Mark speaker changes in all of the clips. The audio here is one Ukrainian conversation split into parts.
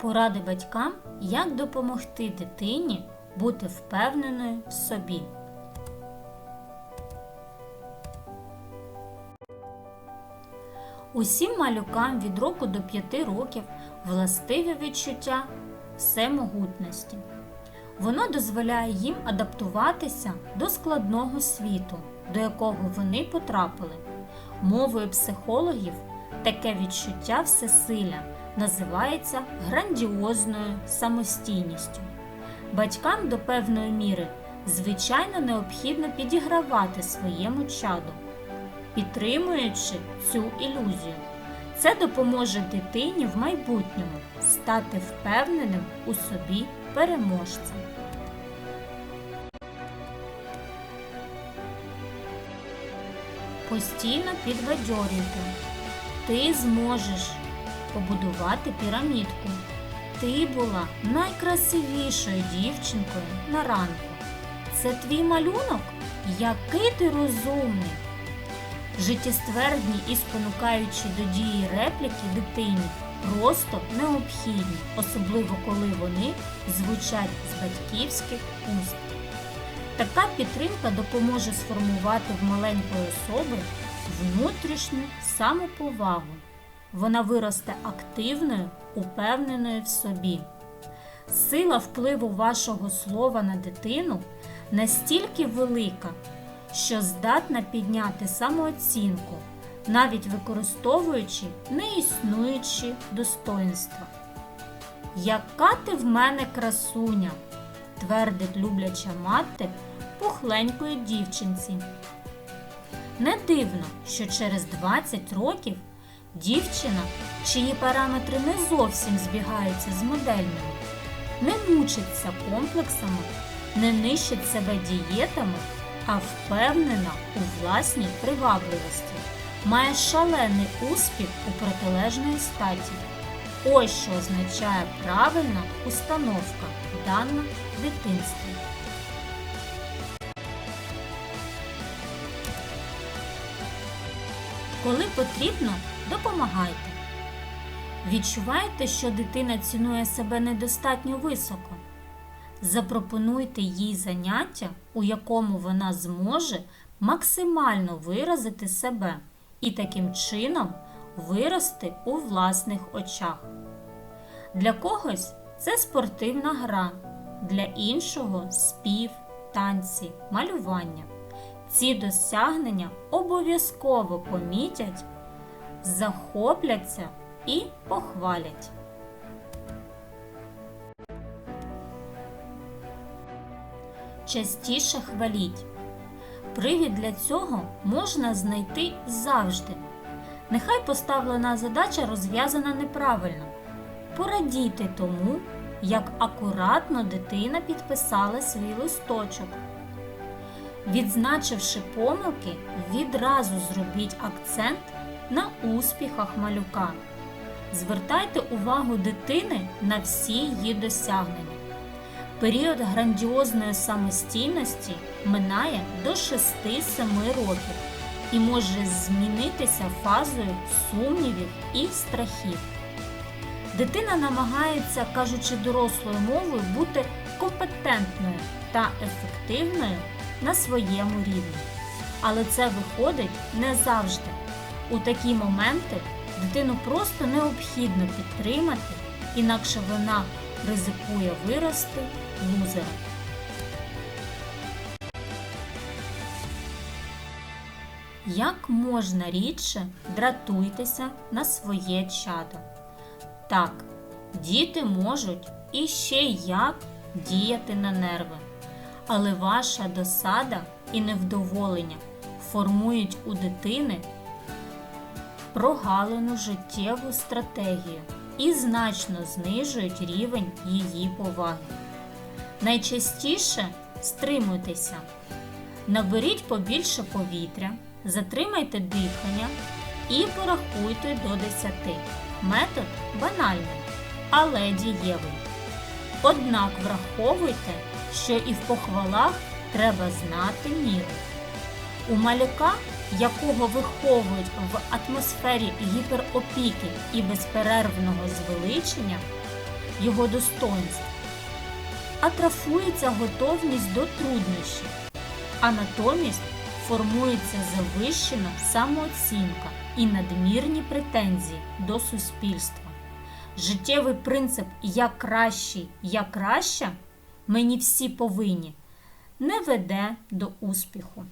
Speaker 1: Поради батькам, як допомогти дитині бути впевненою в собі. Усім малюкам від року до 5 років властиве відчуття всемогутності. Воно дозволяє їм адаптуватися до складного світу, до якого вони потрапили. Мовою психологів таке відчуття всесилля називається грандіозною самостійністю. Батькам до певної міри звичайно необхідно підігравати своєму чаду, підтримуючи цю ілюзію. Це допоможе дитині в майбутньому стати впевненим у собі переможцем. Постійно підбадьорюйте. Ти зможеш побудувати пірамідку. Ти була найкрасивішою дівчинкою на ранку. Це твій малюнок? Який ти розумний! Життєствердні і спонукаючі до дії репліки дитині просто необхідні, особливо коли вони звучать з батьківських уст. Така підтримка допоможе сформувати в маленької особи внутрішню самоповагу. Вона виросте активною, упевненою в собі. Сила впливу вашого слова на дитину настільки велика, що здатна підняти самооцінку, навіть використовуючи неіснуючі достоинства. Яка ти в мене красуня, твердить любляча мати пухленької дівчинці. Не дивно, що через 20 років дівчина, чиї параметри не зовсім збігаються з модельними, не мучиться комплексами, не нищить себе дієтами, а впевнена у власній привабливості, має шалений успіх у протилежної статі. Ось що означає правильна установка дана в дитинстві. Коли потрібно, допомагайте. Відчуваєте, що дитина цінує себе недостатньо високо. Запропонуйте їй заняття, у якому вона зможе максимально виразити себе і таким чином вирости у власних очах. Для когось це спортивна гра, для іншого спів, танці, малювання. Ці досягнення обов'язково помітять, захопляться і похвалять. Частіше хваліть. Привід для цього можна знайти завжди. Нехай поставлена задача розв'язана неправильно. Порадійте тому, як акуратно дитина підписала свій листочок. Відзначивши помилки, відразу зробіть акцент на успіхах малюка. Звертайте увагу дитини на всі її досягнення. Період грандіозної самостійності минає до 6-7 років і може змінитися фазою сумнівів і страхів. Дитина намагається, кажучи дорослою мовою, бути компетентною та ефективною на своєму рівні. Але це виходить не завжди. У такі моменти дитину просто необхідно підтримати, інакше вона ризикує вирости лузером. Як можна рідше дратуйтеся на своє чадо? Так, діти можуть і ще як діяти на нерви, але ваша досада і невдоволення формують у дитини прогалену життєву стратегію і значно знижують рівень її поваги. Найчастіше стримуйтеся, наберіть побільше повітря, затримайте дихання і порахуйте до 10. Метод банальний, але дієвий. Однак враховуйте, що і в похвалах треба знати міру. У малюка, якого виховують в атмосфері гіперопіки і безперервного звеличення, його достоинств, атрофується готовність до труднощів, а натомість формується завищена самооцінка і надмірні претензії до суспільства. Життєвий принцип я кращий, я краща, мені всі повинні не веде до успіху.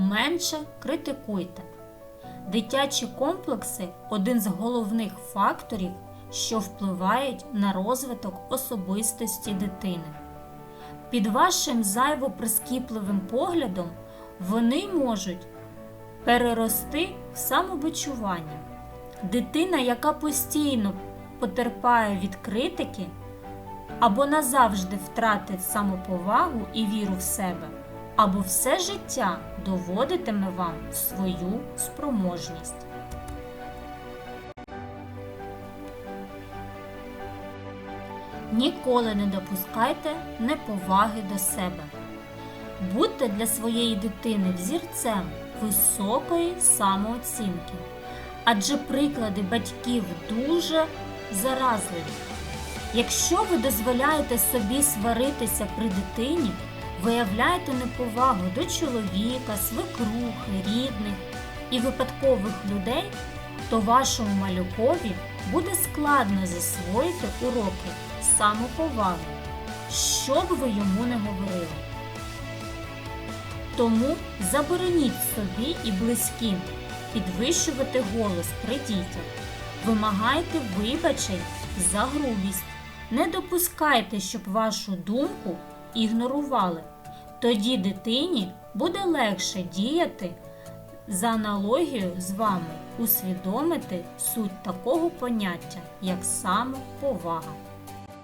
Speaker 1: Менше критикуйте. Дитячі комплекси один з головних факторів, що впливають на розвиток особистості дитини. Під вашим зайво прискіпливим поглядом вони можуть перерости в самобичування. Дитина, яка постійно потерпає від критики або назавжди втратить самоповагу і віру в себе, або все життя доводитиме вам свою спроможність. Ніколи не допускайте неповаги до себе. Будьте для своєї дитини взірцем високої самооцінки, адже приклади батьків дуже заразливі. Якщо ви дозволяєте собі сваритися при дитині, виявляєте неповагу до чоловіка, свекрухи, рідних і випадкових людей, то вашому малюкові буде складно засвоїти уроки самоповаги, що б ви йому не говорили. Тому забороніть собі і близьким підвищувати голос при дітях, вимагайте вибачень за грубість, не допускайте, щоб вашу думку ігнорували. Тоді дитині буде легше діяти за аналогією з вами, усвідомити суть такого поняття, як самоповага.